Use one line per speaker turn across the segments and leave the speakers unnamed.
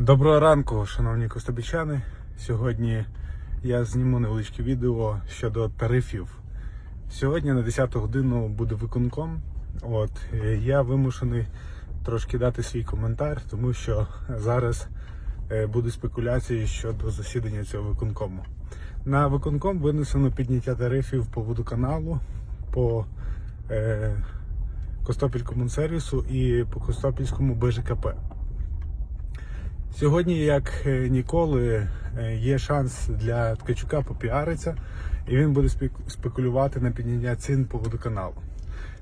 Доброго ранку, шановні костопічани. Сьогодні я зніму невеличке відео щодо тарифів. Сьогодні на 10 годину буде виконком. От е, я вимушений трошки дати свій коментар, тому що зараз е, будуть спекуляції щодо засідання цього виконкому. На виконком винесено підняття тарифів по водоканалу, по е, Костопіль-Комунсервісу і по Костопільському БЖКП. Сьогодні, як е, ніколи, е, є шанс для Ткачука попіаритися, і він буде спекулювати на підняття цін по водоканалу.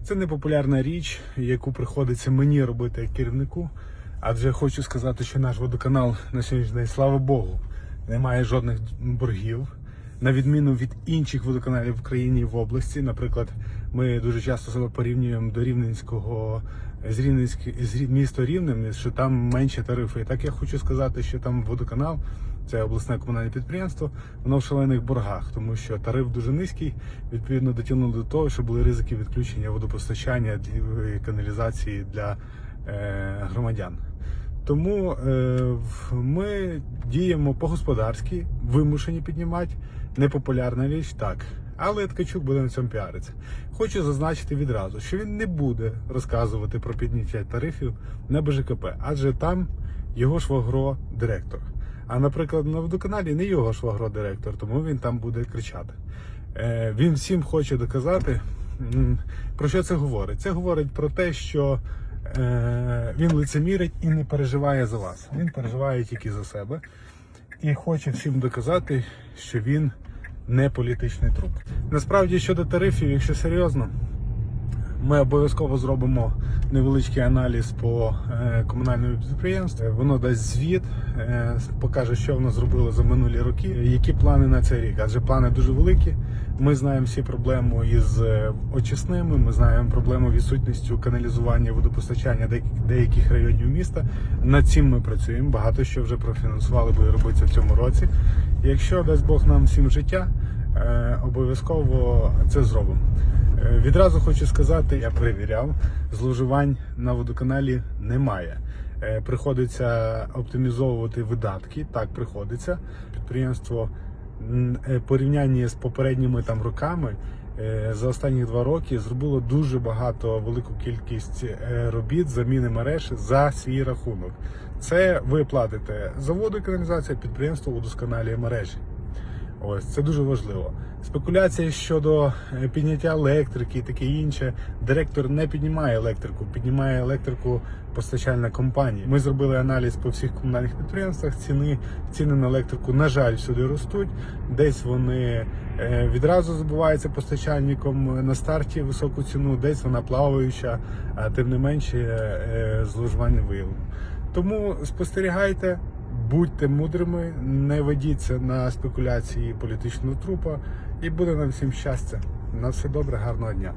Це не популярна річ, яку приходиться мені робити як керівнику. Адже хочу сказати, що наш водоканал на сьогоднішній день, слава Богу, не має жодних боргів. На відміну від інших водоканалів в країні в області. Наприклад, ми дуже часто себе порівнюємо до Рівненського з Рівненськ, з міста Рівнем, що там менші тарифи. І так я хочу сказати, що там водоканал, це обласне комунальне підприємство, воно в шалених боргах, тому що тариф дуже низький. Відповідно, дотягнуло до того, що були ризики відключення водопостачання і каналізації для е, громадян. Тому е, ми діємо по-господарськи, вимушені піднімати. Непопулярна річ, так. Але Ткачук буде на цьому піаритися. Хочу зазначити відразу, що він не буде розказувати про підняття тарифів на БЖКП, адже там його швагро директор. А наприклад, на водоканалі не його швагро директор, тому він там буде кричати. Е, він всім хоче доказати, про що це говорить. Це говорить про те, що він лицемірить і не переживає за вас. Він переживає тільки за себе і хоче всім доказати, що він не політичний труп. Насправді щодо тарифів, якщо серйозно, ми обов'язково зробимо невеличкий аналіз по е, комунальному підприємству. Воно дасть звіт, е, покаже, що воно зробило за минулі роки, які плани на цей рік. Адже плани дуже великі. Ми знаємо всі проблеми із е, очисними. Ми знаємо проблему відсутністю каналізування водопостачання деяких- районів міста. Над цим ми працюємо. Багато що вже профінансували, буде робитися в цьому році. Якщо дасть Бог нам всім життя, обов'язково це зробимо. Е, Відразу хочу сказати, я перевіряв, зловживань на водоканалі немає. Е, Приходиться оптимізовувати видатки. Так приходиться. Підприємство е, порівнянні з попередніми там роками е, за останні два роки зробило дуже багато велику кількість е, робіт заміни мереж за свій рахунок. Це ви платите за воду і каналізацію, підприємство удосконалює мережі. Ось це дуже важливо. Спекуляції щодо е, підняття електрики і таке інше. Директор не піднімає електрику, піднімає електрику постачальна компанія. Ми зробили аналіз по всіх комунальних підприємствах. Ціни ціни на електрику, на жаль, сюди ростуть. Десь вони е, відразу забуваються постачальником на старті високу ціну, десь вона плаваюча, а тим не менше е, зловживань виявлено. Тому спостерігайте. Будьте мудрими, не ведіться на спекуляції політичного трупа, і буде нам всім щастя. На все добре, гарного дня.